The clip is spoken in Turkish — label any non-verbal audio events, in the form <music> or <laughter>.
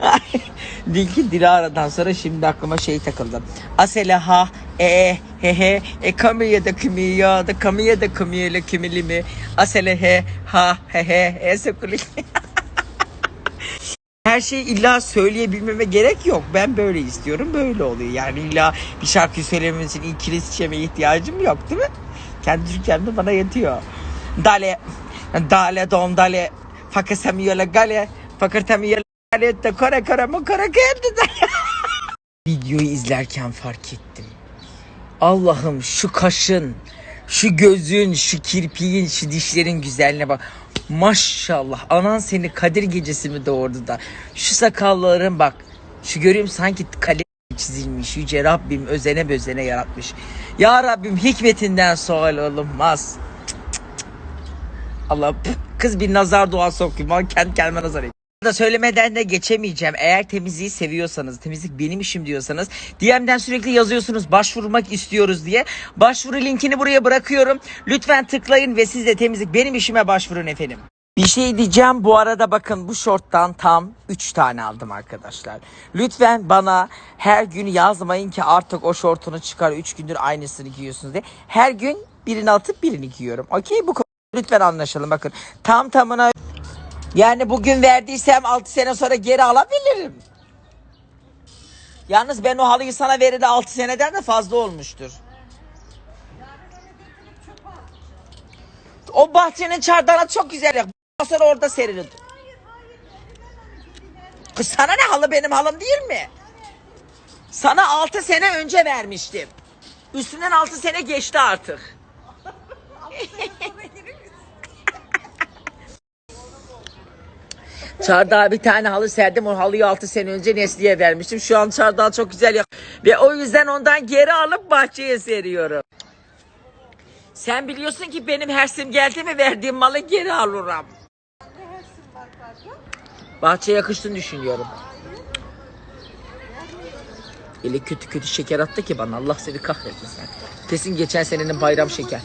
<laughs> Dilki Dilara'dan sonra şimdi aklıma şey takıldı. Asele ha e he he e kamiye de kimiya da kamiye de kamiye le kimili mi asele he ha he he e sekuli. <laughs> Her şeyi illa söyleyebilmeme gerek yok. Ben böyle istiyorum, böyle oluyor. Yani illa bir şarkı söylemem için İngiliz içeme ihtiyacım yok değil mi? Kendi Türkçemde bana yetiyor. Dale, dale don dale, gale, fakırtamiyola gale, de kore kore mu kore kendi de. <laughs> Videoyu izlerken fark ettim. Allah'ım şu kaşın, şu gözün, şu kirpiğin, şu dişlerin güzelliğine bak. Maşallah anan seni Kadir gecesi mi doğurdu da. Şu sakalların bak. Şu görüyorum sanki kalem çizilmiş. Yüce Rabbim özene bözene yaratmış. Ya Rabbim hikmetinden sual olunmaz. Allah kız bir nazar duası okuyayım. Ben kendi kendime nazar edeyim. Da söylemeden de geçemeyeceğim. Eğer temizliği seviyorsanız, temizlik benim işim diyorsanız DM'den sürekli yazıyorsunuz başvurmak istiyoruz diye. Başvuru linkini buraya bırakıyorum. Lütfen tıklayın ve siz de temizlik benim işime başvurun efendim. Bir şey diyeceğim bu arada bakın bu şorttan tam 3 tane aldım arkadaşlar. Lütfen bana her gün yazmayın ki artık o şortunu çıkar 3 gündür aynısını giyiyorsunuz diye. Her gün birini atıp birini giyiyorum. Okey bu lütfen anlaşalım bakın. Tam tamına yani bugün verdiysem 6 sene sonra geri alabilirim. Yalnız ben o halıyı sana vereli 6 seneden de fazla olmuştur. O bahçenin çardağına çok güzel yak. Sonra orada serilir. Kız sana ne halı benim halım değil mi? Sana 6 sene önce vermiştim. Üstünden 6 sene geçti artık. Çardağa bir tane halı serdim. O halıyı 6 sene önce Nesli'ye vermiştim. Şu an çardağı çok güzel yak. Ve o yüzden ondan geri alıp bahçeye seriyorum. Sen biliyorsun ki benim hersim geldi mi verdiğim malı geri alırım. Bahçeye yakıştığını düşünüyorum. Öyle kötü kötü şeker attı ki bana. Allah seni kahretsin sen. Kesin geçen senenin bayram şeker.